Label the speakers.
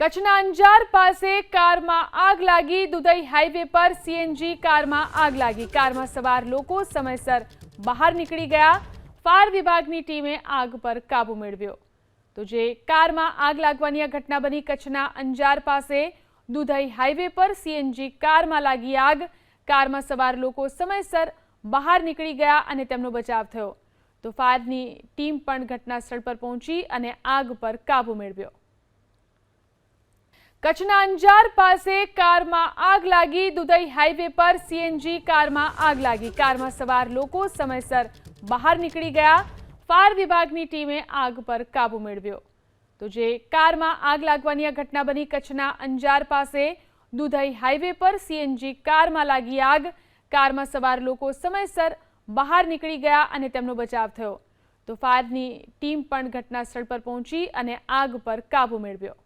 Speaker 1: કચ્છના અંજાર પાસે કારમાં આગ લાગી. દુધઈ હાઈવે પર સીએનજી કારમાં આગ લાગી. કારમાં સવાર લોકો સમયસર બહાર નીકળી ગયા. ફાયર વિભાગની ટીમે આગ પર કાબુ મેળવ્યો. તો જે કારમાં આગ લાગવાની આ ઘટના બની, કચ્છના અંજાર પાસે દુધઈ હાઈવે પર સીએનજી કારમાં લાગી આગ. કારમાં સવાર લોકો સમયસર બહાર નીકળી ગયા અને તેમનો બચાવ થયો. તો ફાયરની ટીમ પણ ઘટના સ્થળ પર પહોંચી અને આગ પર કાબુ મેળવ્યો. કચ્છના અંજાર પાસે કારમાં આગ લાગી. દુધઈ હાઈવે પર સીએનજી કારમાં આગ લાગી. કારમાં સવાર લોકો સમયસર બહાર નીકળી ગયા. ફાયર વિભાગની ટીમે આગ પર કાબુ મેળવ્યો. તો જે કારમાં આગ લાગવાની આ ઘટના બની, કચ્છના અંજાર પાસે દુધઈ હાઈવે પર સીએનજી કારમાં લાગી આગ. કારમાં સવાર લોકો સમયસર બહાર નીકળી ગયા અને તેમનો બચાવ થયો. તો ફાયરની ટીમ પણ ઘટના સ્થળ પર પહોંચી અને આગ પર કાબુ મેળવ્યો.